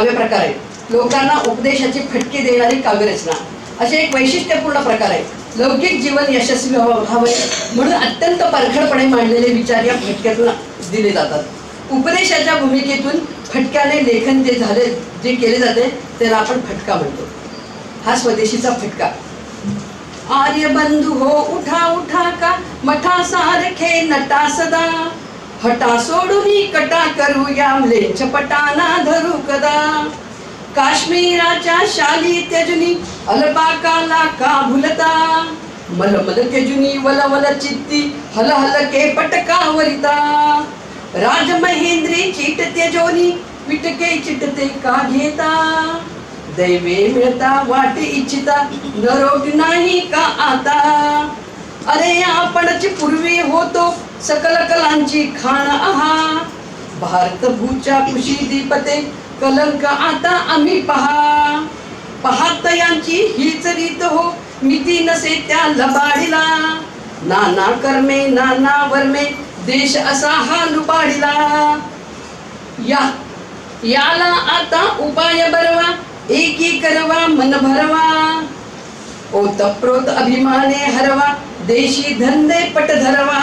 काव्य प्रकार आहे लोकांना उपदेशाचे फटके देणारी काव्यरचना असे एक वैशिष्ट्यपूर्ण प्रकार आहे लौकिक जीवन यशस्वी व्हावं व्हावे म्हणून अत्यंत परखडपणे मांडलेले विचार या फटक्यातून दिले जातात. उपदेशाच्या भूमिकेतून फटक्याने लेखन जे झाले जे केले जाते त्याला आपण फटका म्हणतो. हा स्वदेशीचा फटका. आर्य बंधू हो उठा उठा का? मठा सारखे नटा सदा. हटा सोडून कटा करूया म्लेच्छ छपटाना धरू कदा. काश्मीराच्या शाली त्यजुनी अलपाकाला का भुलता? मलमल त्यजुनी वलवल चित्ती हल हल के पटकावरिता राजमहेंद्री चिट त्यजोनी विटके चिटते का घेता? दैवे मिळता वाट इच्छिता नरोग नाही का आता? अरे आपणच पूर्वी होतो सकल कलांची खाण आहा. भारत भूच्या कुशी दीपते कलंक आता आम्ही पहा. पाहत यांची हीच रीत हो मिती नसे त्या लबाडीला. नाना कर्मे नाना वर्मे देश असा हा लुबाडीला. या याला आता उपाय बरवा एकी करवा मन भरवा. ओतप्रोत अभिमाने हरवा देशी धंदे पट धरवा.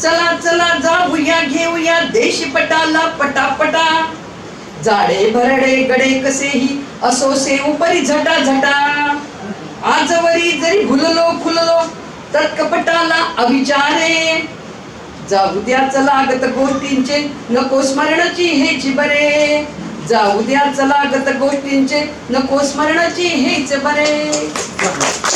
चला चला जाऊया घेऊया देश पटाला पटापटा. जाडे भरडे गडे कसेही असोसे उपरी झटा झटा आजवरी जरी भुललो फुललो तर कपटाला अविचारे. जाऊ द्या चलागत गोष्टींचे नको स्मरणाची हेच बरे जाऊ द्या चलागत गोष्टींचे नको स्मरणाची हेच बरे.